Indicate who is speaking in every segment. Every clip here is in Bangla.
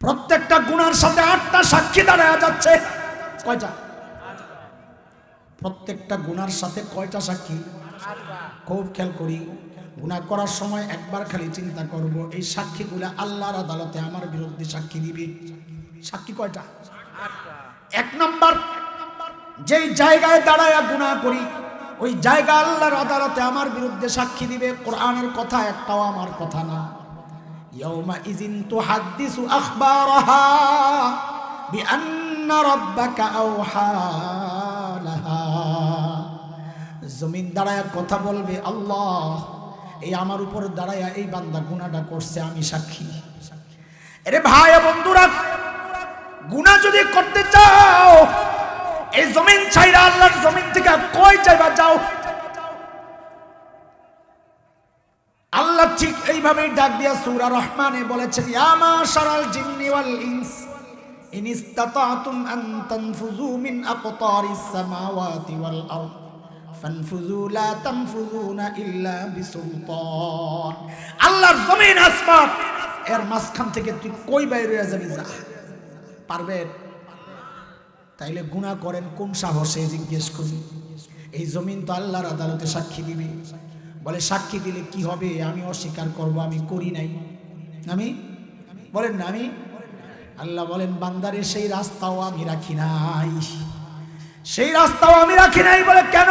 Speaker 1: প্রত্যেকটা গুণার সাথে আটটা সাক্ষী দাঁড়ায় যাচ্ছে। কয়টা? প্রত্যেকটা গুণার সাথে কয়টা সাক্ষী? খুব খেয়াল করি, গুণা করার সময় একবার খালি চিন্তা করব, এই সাক্ষীগুলো আল্লাহর আদালতে আমার বিরুদ্ধে সাক্ষী দিবে। সাক্ষী কয়টা? এক নাম্বার, যেই জায়গায় দাঁড়ায় গুণা করি, ওই জায়গা আল্লাহর আদালতে আমার বিরুদ্ধে সাক্ষী দিবে। কোরআনের কথা একটাও আমার কথা না। ইয়াউমা ইজিন তুহাদ্দিসু আখবারাহা বিআন্না রাব্বাকা আওহা লাহা জমিন দাঁড়ায় কথা বলবে, আল্লাহ, এই আমার উপর দাঁড়ায় এই বান্দা গুনাটা করছে, আমি সাক্ষী। আরে ভাই বন্ধুরা, গুনাহ যদি করতে চাও, এই জমিন ছাইরা আল্লাহর জমিন থেকে কই যাইবা যাও আল্লাহ ঠিক এইভাবে ডাক দিয়া সূরা রহমানে বলেছেন, ইয়া মাশারাল জিন্নি ওয়াল ইনস, ইন ইসতাতাতুম আন তানফুযু মিন আকতারিস সামাওয়াতি ওয়াল আরদ, ফানফুযু লা তানফুযুনা ইল্লা বিসুলতান। আল্লাহর জমিন আসমান, এর মাঝখান থেকে তুই কই বাইরে যাবি? যা পারবেন তাইলে গুনাহ করেন কোন সাহসে? জিজ্ঞেস করি। এই জমিন তো আল্লাহর আদালতে সাক্ষী দিবে। বলে সাক্ষী দিলে কি হবে আমি অস্বীকার করব আমি করি নাই আমি বলেন না আমি আল্লাহ বলেন বান্দারে সেই রাস্তাও আমি রাখি নাই সেই রাস্তাও আমি রাখি নাই বলে কেন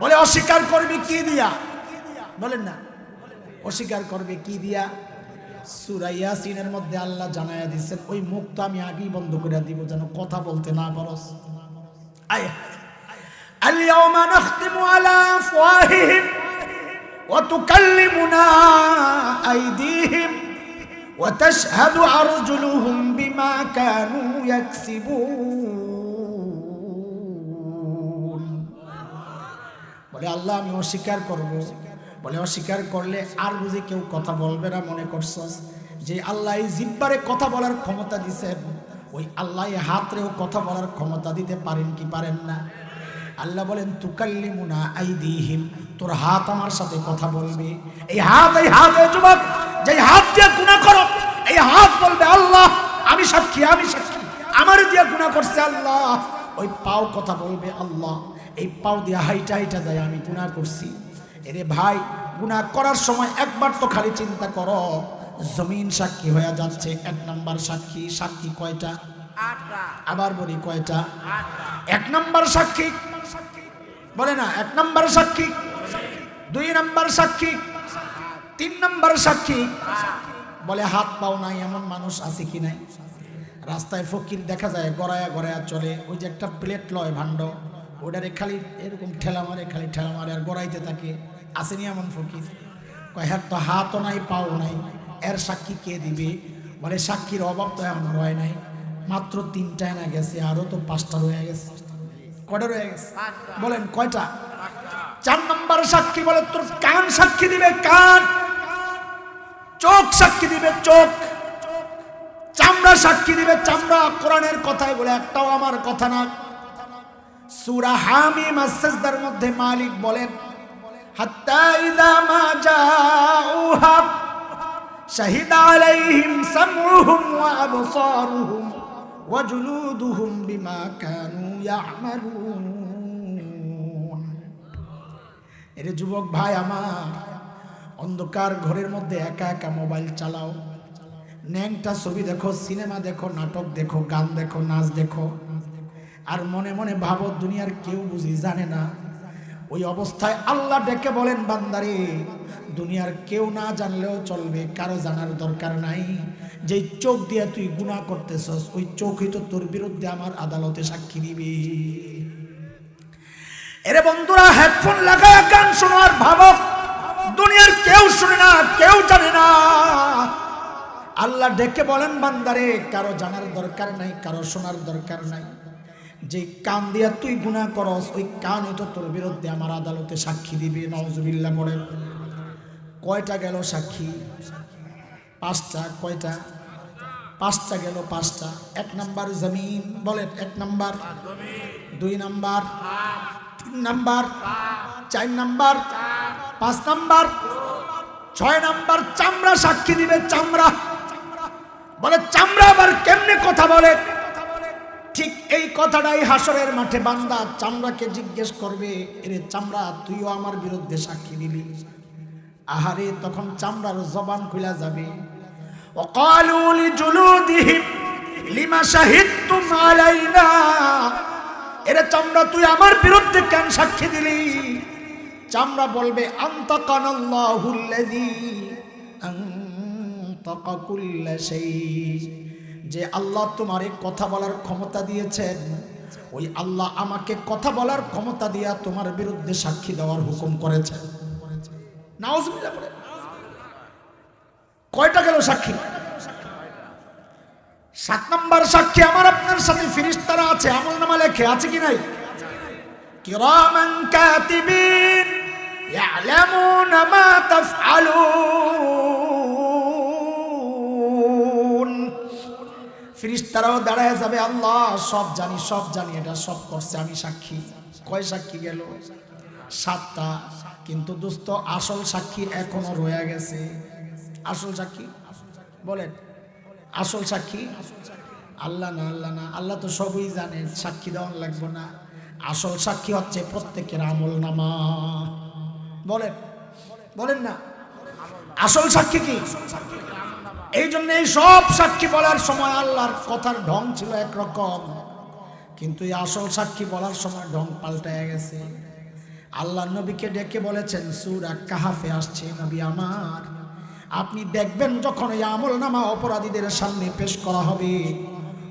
Speaker 1: বলে অস্বীকার করবি কি দিয়া বলেন না অস্বীকার করবে কি দিয়া সুরাইয়া সিনের মধ্যে আল্লাহ জানাইয়া দিচ্ছেন ওই মুখ তো আমি আগেই বন্ধ করে দিব যেন কথা বলতে না পারস আয় اليوم نختم على أفواههم وتكلمنا أيديهم وتشهد أرجلهم بما كانوا يكسبون বলে আল্লাহ আমি অস্বীকার করব বলে অস্বীকার করলে আর বুঝে কেউ কথা বলবে না মনে করছস যে আল্লাহ এই জিব্বারে কথা বলার ক্ষমতা দিছেন ওই আল্লাহ এই হাতরেও কথা বলার ক্ষমতা দিতে পারেন কি পারেন না আল্লাহ বলেন তুকাল্লি মুনা তুকাল্লিমুনা আইদিহিম। তোর হাত আমার সাথে কথা বলবে। এই হাত এই হাত এই যুবক যে হাত দিয়ে গুনাহ করো এই হাত বলবে আল্লাহ আমি সাক্ষী আমি সাক্ষী। আমার দিয়ে গুনাহ করছে আল্লাহ। ওই পাও কথা বলবে আল্লাহ এই পাও দিয়ে হাইটা হাইটা যায় আমি গুনাহ করছি। এরে ভাই গুনাহ করার সময় একবার তো খালি চিন্তা করো জমিন সাক্ষী হয়ে যাচ্ছে এক নাম্বার সাক্ষী সাক্ষী কয়টা? আবার বলি কয়টা? এক নাম্বার সাক্ষী বলে না, এক নম্বর সাক্ষী, দুই নম্বর সাক্ষী, তিন নম্বর সাক্ষী, বলে হাত পাও নাই, এমন মানুষ আছে কি নাই? রাস্তায় ফকির দেখা যায়, গড়ায়া গড়ায়া চলে, ওই যে একটা প্লেট লয় ভাণ্ড ওটারে খালি এরকম ঠেলা মারে, খালি ঠেলা মারে, আর গড়াইতে থাকে, আসেনি এমন ফকির? কয় হ্যাঁ তো হাতও নাই, পাও নাই, এর সাক্ষী কে দিবে? বলে, সাক্ষীর অভাব তো এমন হয় নাই, মাত্র তিনটায় না গেছে, আরও তো পাঁচটা রয়ে গেছে। কয়টা রয়ে গেছে বলেন কয়টা চার নম্বর সাক্ষী বলে তোর কান সাক্ষী দিবে কান চোখ সাক্ষী দিবে চোখ চামড়া সাক্ষী দিবে চামড়া কোরআনের কথায় বলে একটাও আমার কথা না সূরা হামিম আস-সাজদার মধ্যে মালিক বলেন হাত্তা ইযা মা জাউহা شهد عليهم سمعهم وأبصارهم وجلودهم بما كانوا يعملون এর যুবক ভাই আমার, অন্ধকার ঘরের মধ্যে একা একা মোবাইল চালাও। ন্যাংটা ছবি দেখো, সিনেমা দেখো, নাটক দেখো, গান দেখো, নাচ দেখো। আর মনে মনে ভাবো, দুনিয়ার কেউ বুঝি জানে না। ওই অবস্থায় আল্লাহ ডেকে বলেন, বান্দারে, দুনিয়ার কেউ না জানলেও চলবে, কারও জানার দরকার নাই। যে চোখ দিয়ে তুই গুণা করতেছস, ওই চোখই তো তোর বিরুদ্ধে আমার আদালতে সাক্ষী দিবি। এরে বন্ধুরা হেডফোন লাগায় গান শোনার ভাবক, দুনিয়ার কেউ শুনে না, কেউ জানে না। আল্লাহ ডেকে বলেন, বান্দারে, কারও জানার দরকার নাই, কারও শোনার দরকার নাই। যে কান দিয়া তুই গুণা করস, ওই কানই তো তোর বিরুদ্ধে আমার আদালতে সাক্ষী দিবি নজবিল্লা বলেন কয়টা গেল সাক্ষী? পাঁচটা, কয়টা? পাঁচটা গেল পাঁচটা। এক নাম্বার জমিন, বলেন এক নাম্বার। দুই নাম্বার। তিন নাম্বার। চার নাম্বার। পাঁচ নাম্বার। ছয় নাম্বার। চামড়া সাক্ষী দিবে চামড়া। বলে চামড়া আবার কেমনে কথা বলে? ঠিক এই কথাটাই হাসরের মাঠে বান্দা চামড়াকে জিজ্ঞেস করবে, এরে চামড়া, তুইও আমার বিরুদ্ধে সাক্ষী দিলি আহারে, তখন চামড়ার জবান খুলা যাবে। وقالوا لجلودهم لما شهدتم علينا এরে চামড়া তুই আমার বিরুদ্ধে কেন সাক্ষী দিলি চামড়া বলবে আন্তাকানাল্লাহুল্লাযী আনতাকা কুল্লা শাই যে আল্লাহ তোমারে কথা বলার ক্ষমতা দিয়েছেন ওই আল্লাহ আমাকে কথা বলার ক্ষমতা দিয়া তোমার বিরুদ্ধে সাক্ষী দেওয়ার হুকুম করেছেন নাউজুবিল্লাহ বলে কয়টা গেল সাক্ষী? সাত নম্বর সাক্ষী আমার আপনার সাথে ফিরিস্তারা আছে, আমল নামা লেখে, আছে কি নাই? কিরামান কাতিবিন ইয়ালামুনা মা তাফআলুন। ফিরিস্তারাও দাঁড়ায় যাবে, আল্লাহ সব জানি সব জানি, এটা সব করছে, আমি সাক্ষী। কয় সাক্ষী গেল? সাতটা। কিন্তু দোস্ত, আসল সাক্ষী এখনও রয়ে গেছে। আসল সাক্ষী? বলেন। আসল সাক্ষী? আল্লাহ না আল্লাহ না। আল্লাহ তো সবই জানে, সাক্ষী দেওয়ান লাগবে না। আসল সাক্ষী হচ্ছে প্রত্যেকের আমল নামা। বলেন। বলেন না। আসল সাক্ষী কি? এই জন্য এই সব সাক্ষী বলার সময় আল্লাহর কথার ঢং ছিল একরকম। কিন্তু এই আসল সাক্ষী বলার সময় ঢং পাল্টায় গেছে। আল্লাহ নবীকে ডেকে বলেছেন, সুরা কাহাফে আসছে নবী আমার। আপনি দেখবেন যখন এই আমল নামা অপরাধীদের সামনে পেশ করা হবে,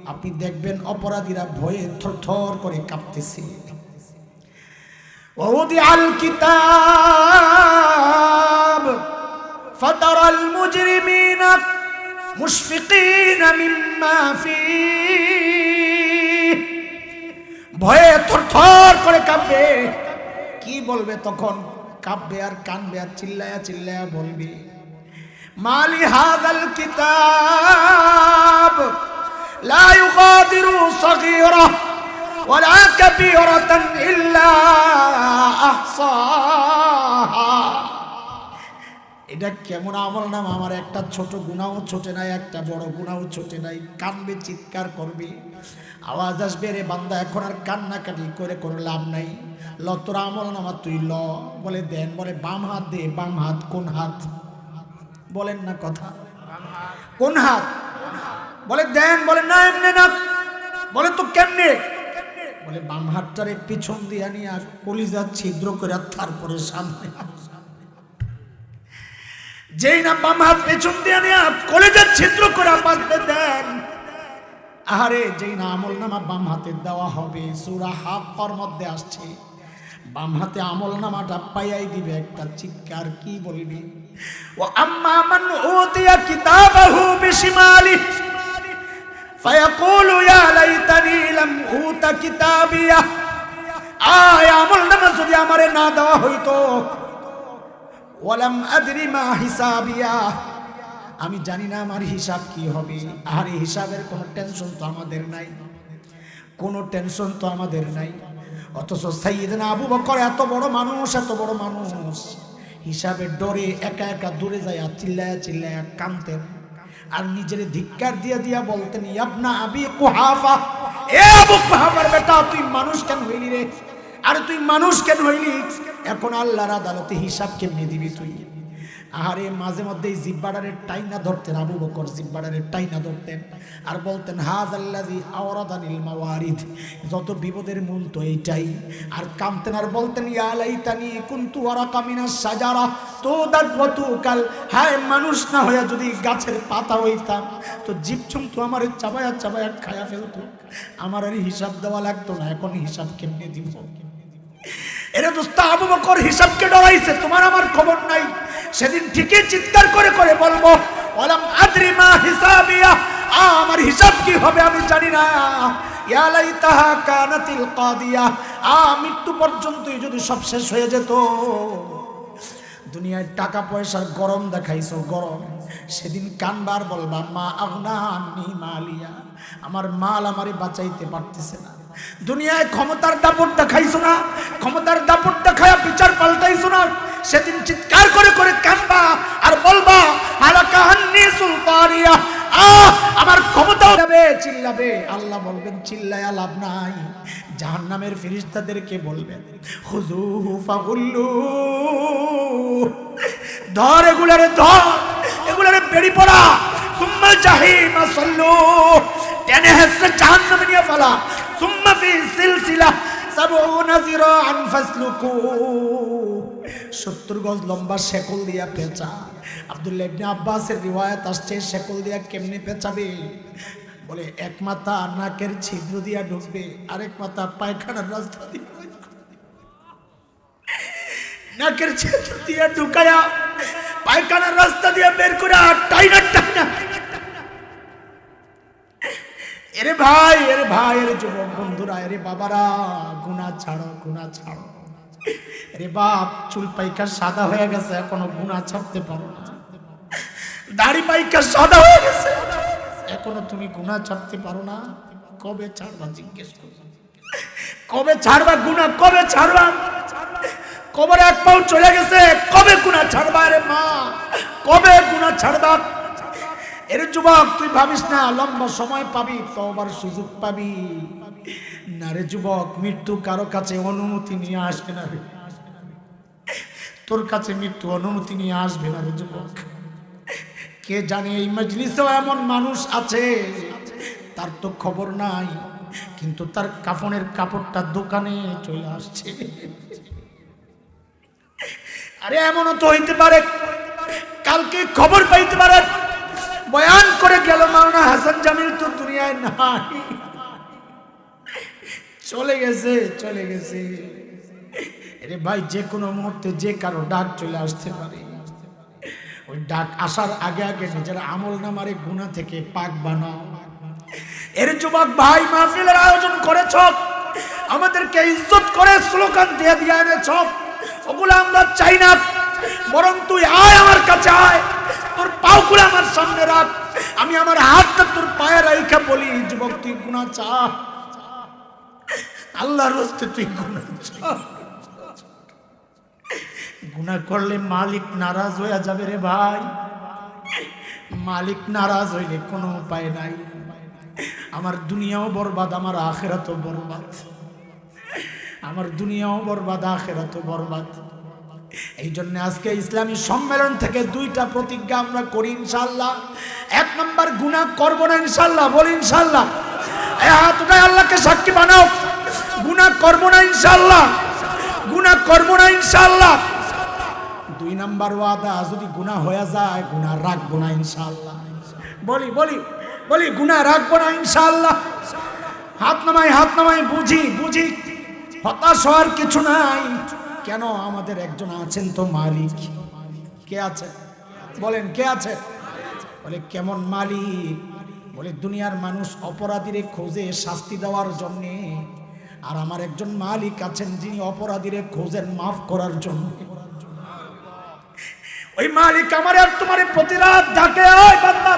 Speaker 1: আপনি দেখবেন অপরাধীরা ভয়ে থর করে কাঁপতেছে। আল কিতাব, ফতরাল মুজরিমিন, মুশফিকিন ভয়ে থরথর করে কাঁপবে। কি বলবে তখন? কাঁপবে আর কানবে আর চিল্লায়া চিল্লায়া বলবে। মালি হাদাল কিতাব لا يغادر صغيرة ولا كبيرة إلا أحصاها এটা কেমন আমল নাম আমার একটা ছোট গুণাও ছোটে নাই একটা বড় গুণাও ছোটে নাই কানবে চিৎকার করবে আওয়াজ আসবে রে বান্দা এখন আর কান্নাকাটি করে কোনো লাভ নাই ল তোর আমল নামা তুই ল বলে দেন বলে বাম হাত দে বাম হাত কোন হাত বলেন না কথা। কোন হাত? বলে, দেন, বলে, না, এমনি না। বলে, তো কেমনে? বলে, বাম হাতটারে পিছন দিয়ে নিয়ে আর কলিজা ছিদ্র করে তারপরে সামনে যেই না বাম হাত পেছন দিয়ে নিয়ে কলিজা ছিদ্র করে বাঁধতে দেন। আহারে, যেই না আমল নামা বাম হাতে দেওয়া হবে, সুরা হাফর মধ্যে আসছে। বাম হাতে আমল নামাটা পাইয়াই দিবে একটা চিৎকার, কি বলবি? ও আম্মা মান উতিয়া কিতাবাহু বিশমালি। ফায়াকুলু, ইয়া লাইতানি লাম উতা কিতাবিয়া। আয়, আমল নামা যদি আমারে না দেওয়া হইতো। ওয়ালাম আদরি মা হিসাবিয়া। আমি জানি না আমার হিসাব কি হবে। আর হিসাবের কোনো টেনশন তো আমাদের নাই। কোনো টেনশন তো আমাদের নাই। অথচ সাইদিন আবু বকর এত বড় মানুষ, এত বড় মানুষ। হিসাবে ডরে একা একা দূরে যায় চিল্লায় চিল্লায়া কানতেন। আর নিজের ধিক্কার দিয়া দিয়া বলতেন, ইয়াবনা আবি কুহাফা। এ আবু কুহাফার বেটা, তুই মানুষ কেন হইলি রে? আর তুই মানুষ কেন হইলি? এখন আল্লাহর আদালতে হিসাব কেমনি দিবি তুই? আহারে, মাঝে মধ্যে জিব্বাডারের টাইনা ধরতেন আবু বকর জিব্বাডারের টাইনা ধরতেন। আর বলতেন হাজ আল্লাহি আওরাদানিল মাওয়ারিদ। যত বিপদের মূল তো এইটাই। আর কামতেন আর বলতেন, ইয়া লাইতানি কুনতু ওয়ারাকা মিনাস সাজারা তো দাদওয়াতু কাল, হায় মানুষ না হয়ে যদি গাছের পাতা হইতাম, তো জীবচুম তো আমার চাবায়া চাবায়া খায়া ফেলতো। আমার আর হিসাব দেওয়া লাগতো না, এখন হিসাব কেমনে দিব? এরা দোস্ত, আবু বকর হিসাবকে ডরাইছে, তোমার আমার খবর নাই। সেদিন ঠিকই চিৎকার করে করে বলব আমার হিসাব কি হবে আমি জানি না। কানাতিল পর্যন্তই যদি সব শেষ হয়ে যেত। দুনিয়ায় টাকা পয়সার গরম গরম। সেদিন মা আমার মাল আমারে বাঁচাইতে পারতেছে না। দুনিয়ায় ক্ষমতার দাপট দেখাইছো না, ক্ষমতার দাপট দেখায়া বিচার পাল্টাইছো না। সেদিন চিৎকার করে করে কানবা আর বলবা হালাকা হান্নি সুলতানিয়া। আহ, আমার ক্ষমতা যাবে, চিল্লাবে। আল্লাহ বলবেন, চিল্লায়া লাভ নাই। জাহান্নামের ফেরেশতাদেরকে বলবেন, হুজুহু ফাগুল্লু। ধর এগুলারে ধর, এগুলারে বেড়ি পড়া। সুম্মা জাহিমা সল্লু। টেনে হেসে জাহান্নামে নিয়ে ফেলা। সিলসিলা। সত্তর গজ লম্বা শেকল দিয়া পেঁচা। আব্দুল্লাহ ইবনে আব্বাসের রিওয়ায়াত আসছে, শেকল দিয়া কেমনে পেঁচাবে? বলে, এক মাথা নাকের ছিদ্র দিয়া ঢুকবে, আরেক মাথা পায়খানার রাস্তা দিয়ে নাকের ছিদ্র দিয়া ঢুকায়া পায়খানার রাস্তা দিয়ে বের করে আর টাইনা টাইনা এরে ভাই এরে ভাই, এরে যুবক বন্ধুরা, এরে বাবারা গুনা ছাড়ো গুনা ছাড়ো। রে বাপ, চুল পাইকা সাদা হয়ে গেছে, এখনও গুণা ছাড়তে পারো না। দাড়ি পাইকা সাদা হয়ে গেছে। এখনও তুমি গুণা ছাড়তে পারো না। কবে ছাড়বা জিজ্ঞেস করো। কবে ছাড়বা গুণা, কবে ছাড়বা? কবর এক পাও চলে গেছে, কবে গুণা ছাড়বা রে মা? কবে গুণা ছাড়বা? এর যুবক, তুই ভাবিস না, লম্বা সময় পাবি তবার সুযোগ পাবি। না রে যুবক, মৃত্যু কারও কাছে অনুমতি নিয়ে আসবে না রে। তোর কাছে মৃত্যু অনুমতি নিয়ে আসবে না রে যুবক। কে জানে এই মজলিসেও এমন মানুষ আছে? তার তো খবর নাই, কিন্তু তার কাফনের কাপড়টা দোকানে চলে আসছে। আরে এমনও তো হইতে পারে, কালকে খবর পাইতে পারে। বয়ান করে গেল মাওনা হাসান জামিল তো দুনিয়ায় নাই। চলে গেছে চলে গেছে। আরে ভাই, যে কোনো মুহূর্তে যে কারও ডাক চলে আসতে পারে। ওই ডাক আসার আগে আগে নিজের আমল নামারে গুণা থেকে পাক বানাও। এর যুবক ভাই মাহফিলের আয়োজন করেছ, আমাদেরকে ইজ্জত করে স্লোগান দিয়ে দিয়ে এনেছ। ওগুলো আমরা চাই না, বরং তুই আয় আমার কাছে আয়। তোর পাওগুলো আমার সামনে রাখ। আমি আমার হাতটা তোর পায়ে রাইখা বলি যুবক, তুই গুণা চা। আল্লাহর হস্তে তুই গুণা চা। গুণা করলে মালিক নারাজ হয়ে যাবে রে ভাই। মালিক নারাজ হইলে কোনো উপায় নাই। আমার দুনিয়াও বরবাদ, আমার আখেরাতও বরবাদ। আমার দুনিয়াও বরবাদ, আখেরাতও বরবাদ। এই জন্য আজকে ইসলামী সম্মেলন থেকে দুইটা প্রতিজ্ঞা আমরা করি ইনশাল্লাহ এক নম্বর গুণা করব না ইনশাল্লাহ বলি ইনশাল্লাহ এই হাত আল্লাহকে সাক্ষী বানাও। গুণা করব না ইনশাল্লাহ গুণা করব না ইনশাল্লাহ দুই নাম্বার ওয়াদা, যদি গুনাহ হয়ে যায়, গুনাহ রাখব না ইনশাল্লাহ বলি বলি বলি, গুনাহ রাখব না ইনশাল্লাহ হাত নামাই হাত নামাই বুঝি বুঝি। হতাশ হওয়ার কিছু নাই। কেন আমাদের একজন আছেন তো মালিক? কে আছে? বলেন, কে আছে? বলে, কেমন মালিক? বলে, দুনিয়ার মানুষ অপরাধীরে খোঁজে শাস্তি দেওয়ার জন্যে। আর আমার একজন মালিক আছেন যিনি অপরাধীরে খোঁজেন মাফ করার জন্য। ওই মালিক আমার আর তোমার প্রতি রাত ডাকে, আয় বান্দা,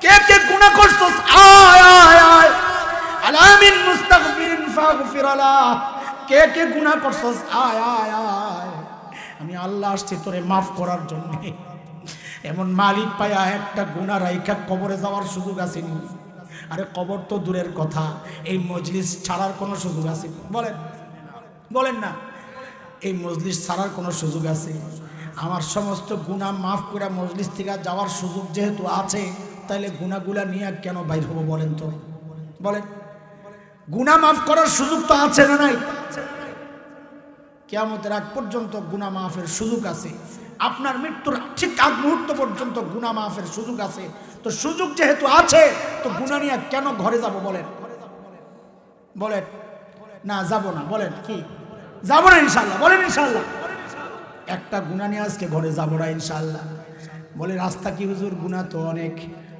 Speaker 1: কে কে গুনাহ করছস? আয় আয় আয়। আলামিন মুস্তাগফিরিন ফাগফির আলা। কে কে গুনাহ করছস? আয় আয় আয়। আমি আল্লাহ আসছি তোরে মাফ করার জন্য। এমন মালিক পায়া একটা গুনাহ রাইখা কবরে যাওয়ার সুযোগ আসেনি। আরে কবর তো দূরের কথা, এই মজলিস ছাড়ার কোনো সুযোগ আছে বলেন বলেন না, এই মজলিস ছাড়ার কোনো সুযোগ আছে? আমার সমস্ত গুণা মাফ করে মজলিস থেকে যাওয়ার সুযোগ যেহেতু আছে তাহলে গুণাগুলা নিয়ে কেন বাইর হব বলেন তো? বলেন। গুণা মাফ করার সুযোগ তো আছে না নাই? কেয়ামতের আগ পর্যন্ত গুণা মাফের সুযোগ আছে। আপনার মৃত্যুর ঠিক আগ মুহূর্ত পর্যন্ত গুণা মাফের সুযোগ আছে। তো সুযোগ যেহেতু আছে, তো গুণা নিয়ে কেন ঘরে যাব বলেন? বলেন। না, যাব না। বলেন কি? যাব না ইনশাল্লাহ বলেন ইনশাল্লাহ একটা গুণা নিয়ে আজকে ঘরে যাব না ইনশাল্লাহ বলে, রাস্তা কি হুজুর? গুণা তো অনেক।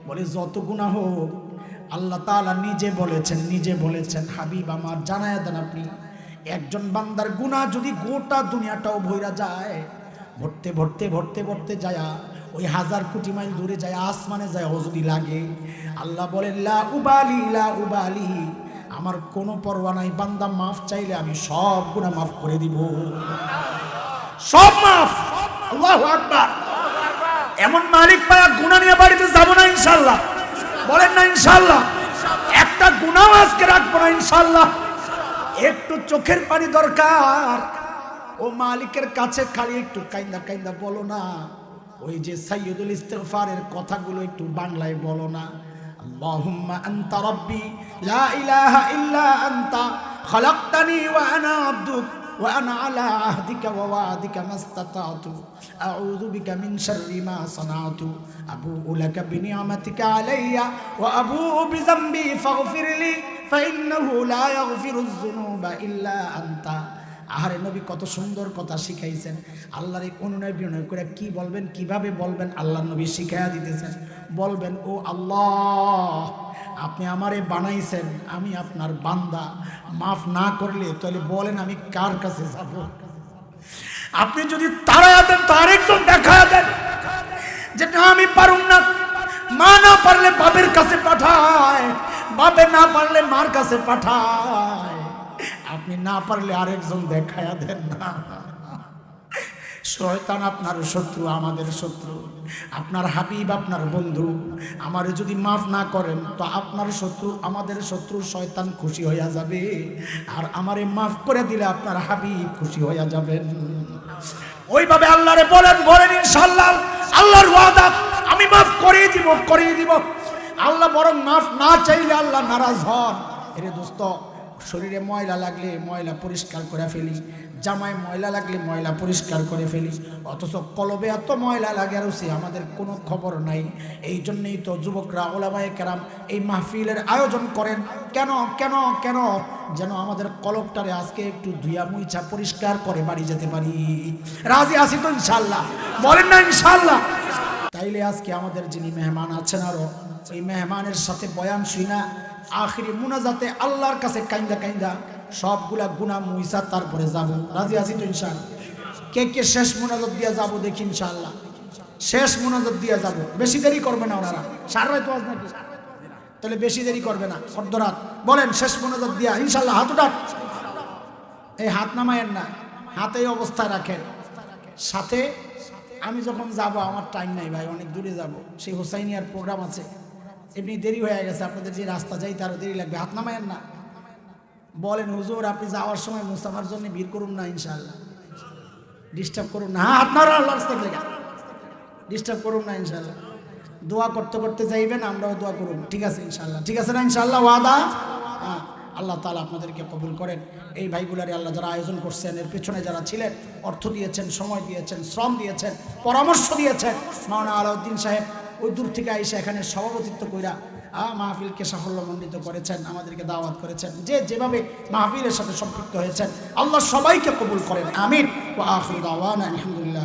Speaker 1: বলে, যত গুণা হোক আল্লাহ তাআলা নিজে বলেছেন নিজে বলেছেন, হাবিব আমার, জানায় দেন আপনি, একজন বান্দার গুণা যদি গোটা দুনিয়াটাও ভইরা যায়, ভরতে ভরতে ভরতে ভরতে যায়, ওই হাজার কোটি মাইল দূরে যায়, আসমানে যায়, ও লাগে, আল্লাহ বলেন লা উবালি লা উবালি, আমার কোনো পরোয়া নাই, বান্দা মাফ চাইলে আমি সব গুণা মাফ করে দিব। সব মাফ। আল্লাহু আকবার। এমন মালিক পায়া গুণা নিয়ে বাড়িতে যাব না ইনশাল্লাহ বলেন না ইনশাল্লাহ একটা গুণাও আজকে রাখব না ইনশাল্লাহ একটু চোখের পানি দরকার। ও মালিকের কাছে খালি একটু কাইন্দা কাইন্দা বলো না। ওই যে সাইয়দুল ইস্তেগফারের কথাগুলো একটু বাংলায় বলো না। আনতা রাব্বি, লা ইলাহা ইল্লা আনতা, খালাকতানি ওয়া আনা আবদুক। وأنا على عهدك ووعدك ما استطعت أعوذ بك من شر ما صنعت أبوء لك بنعمتك علي وأبوء بذنبي فاغفر لي فإنه لا يغفر الذنوب إلا أنت আহারে নবী কত সুন্দর কথা শিখাইছেন আল্লাহর এই অনুনয় বিনয় করে কি বলবেন কিভাবে বলবেন আল্লাহ নবী শিখাইয়া দিতেছেন বলবেন ও আল্লাহ আপনি আমারে বানাইছেন, আমি আপনার বান্দা। মাফ না করলে তাহলে বলেন আমি কার কাছে যাব? আপনি যদি তারা দেন তো আরেকজন দেখা দেন। যে না, আমি পারুম না। মা না পারলে বাপের কাছে পাঠায়, বাপে না পারলে মার কাছে পাঠায়। আপনি না পারলে আরেকজন দেখায়া দেন না। শয়তান আপনার শত্রু, আমাদের শত্রু। আপনার হাবিব, আপনার বন্ধু। আমারে যদি মাফ না করেন, তো আপনার শত্রু, আমাদের শত্রু শয়তান খুশি হইয়া যাবে। আর আমারে মাফ করে দিলে আপনার হাবিব খুশি হইয়া যাবেন। ওইভাবে আল্লাহরে বলেন বলেন ইনশাল্লাহ আল্লাহর ওয়াদা, আমি মাফ করিয়ে দিব করিয়ে দিব। আল্লাহ বরং মাফ না চাইলে আল্লাহ নারাজ হন। এরে দোস্ত, শরীরে ময়লা লাগলে ময়লা পরিষ্কার করে ফেলি। জামায় ময়লা লাগলে ময়লা পরিষ্কার করে ফেলি। অথচ কলবে এত ময়লা লাগে আর সে আমাদের কোনো খবর নাই। এই জন্যই তো যুবকরা, ওলামায়ে কেরাম এই মাহফিলের আয়োজন করেন। কেন কেন কেন? যেন আমাদের কলবটারে আজকে একটু ধুয়া মুইছা পরিষ্কার করে বাড়ি যেতে পারি। রাজি আছি তো ইনশাল্লাহ বলেন না ইনশাল্লাহ তাইলে আজকে আমাদের যিনি মেহমান আছেন আরও ওই মেহমানের সাথে বয়ান শুই না আখরি মুনাজাতে আল্লাহর কাছে কাইন্দা কাইন্দা সবগুলা গুণা মুইসা তারপরে যাব। রাজি আছি তো কে কে শেষ মুনাজাত দিয়া যাব দেখি ইনশাল্লাহ শেষ মোনাজত দিয়া যাব। বেশি দেরি করবে না ওনারা। সার রাত ওয়াজ নাকি? তাহলে বেশি দেরি করবে না, অর্ধরাত। বলেন, শেষ মোনাজত দিয়া ইনশাল্লাহ হাত উঠান। এই হাত নামায়েন না, হাতে এই অবস্থায় রাখেন। সাথে আমি যখন যাব, আমার টাইম নাই ভাই, অনেক দূরে যাব। সেই হোসাইনিয়ার প্রোগ্রাম আছে। এমনি দেরি হয়ে গেছে, আপনাদের যে রাস্তা যাই তারও দেরি লাগবে। হাত নামায়েন না। বলেন, হুজুর, আপনি যাওয়ার সময় মুস্তাফার জন্য ভিড় করুন না ইনশাল্লাহ ডিস্টার্ব করুন না। হ্যাঁ আপনারা আল্লাহর ডিস্টার্ব করুন না ইনশাল্লাহ দোয়া করতে করতে যাইবেন, আমরাও দোয়া করুন। ঠিক আছে ইনশাল্লাহ ঠিক আছে না ইনশাল্লাহ ওয়াদা? হ্যাঁ আল্লাহ তালা আপনাদেরকে কবুল করেন। এই ভাইগুলারে আল্লাহ যারা আয়োজন করছেন, এর পেছনে যারা ছিলেন, অর্থ দিয়েছেন, সময় দিয়েছেন, শ্রম দিয়েছেন, পরামর্শ দিয়েছেন মাওনা আলাউদ্দিন সাহেব, ওই দূর থেকে আইসে এখানে সভাপতিত্ব কইরা মাহফিলকে সাফল্যমণ্ডিত করেছেন, আমাদেরকে দাওয়াত করেছেন, যে যেভাবে মাহফিলের সাথে সম্পৃক্ত হয়েছেন, আল্লাহ সবাইকে কবুল করেন, আমিন। ও দাওয়ান, আলহামদুলিল্লাহ।